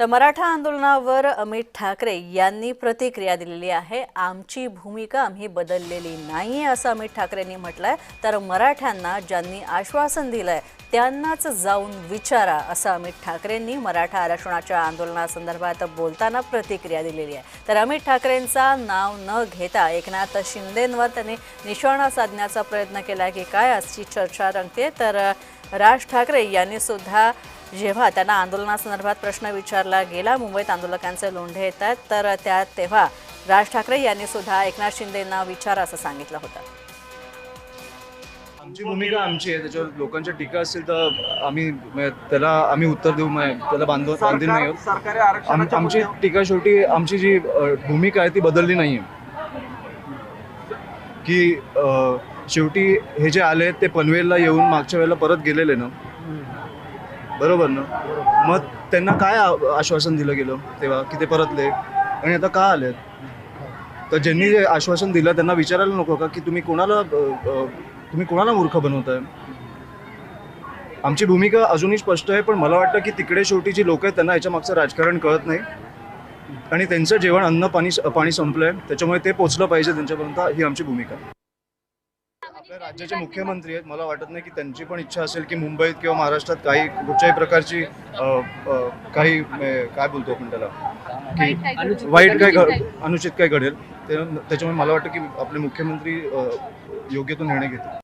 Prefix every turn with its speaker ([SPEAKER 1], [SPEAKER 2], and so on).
[SPEAKER 1] तर मराठा आंदोलनावर अमित ठाकरे यांनी प्रतिक्रिया दिलेली आहे. आमची भूमिका आम्ही बदललेली नाही आहे असं अमित ठाकरेंनी म्हटलं आहे तर मराठ्यांना ज्यांनी आश्वासन दिलं आहे त्यांनाच जाऊन विचारा असं अमित ठाकरेंनी मराठा आरक्षणाच्या आंदोलनासंदर्भात बोलताना प्रतिक्रिया दिलेली आहे. तर अमित ठाकरेंचा नाव न घेता एकनाथ शिंदेंवर त्यांनी निशाणा साधण्याचा प्रयत्न केला की काय अशी चर्चा रंगते. तर राज ठाकरे यांनी सुद्धा जेव्हा त्यांना आंदोलनासंदर्भात प्रश्न विचारला गेला मुंबईत आंदोलकांचे लोंढे येत आहेत तर त्या तेव्हा राज ठाकरे यांनी सुद्धा एकनाथ शिंदेंना विचार असं सांगितलं होतं.
[SPEAKER 2] आमची भूमिका आमची आहे त्याच्यावर लोकांच्या टीका असतील तर आम्ही त्याला आम्ही उत्तर देऊ म्हणजे त्याला बांधव बांधील नाही आमची टीका शेवटी आमची जी भूमिका आहे ती बदलली नाही की शेवटी हे जे आले ते पनवेलला येऊन मागच्या वेळेला परत गेलेले ना? बरोबर ना? मग त्यांना काय आ- आश्वासन दिलं गेलं तेव्हा की ते परतले? आणि आता का आलेत? तर ज्यांनी जे आश्वासन दिलं त्यांना विचारायला नको का की तुम्ही कोणाला अ, अ, तुम्ही कोणाला मूर्ख बनवताय? आमची भूमिका अजूनही स्पष्ट आहे पण मला वाटतं की तिकडे शेवटी जी लोक आहेत त्यांना याच्या मागचं राजकारण कळत नाही. आणि त्यांचं जेवण अन्न पाणी पाणी संपलंय. त्याच्यामुळे ते पोचलं पाहिजे त्यांच्यापर्यंत. ही आमची भूमिका. आहे. आपल्या राज्याचे मुख्यमंत्री आहेत. मला वाटत नाही की त्यांची पण इच्छा असेल की मुंबईत किंवा महाराष्ट्रात काही कुठच्याही प्रकारची अ, अ, काही काय बोलतो आपण त्याला? की वाईट काय घड अनुचित काय घडेल? ते- त्याच्यामुळे मला वाटतं की आपले मुख्यमंत्री अ, योग्य तो निर्णय घेतील.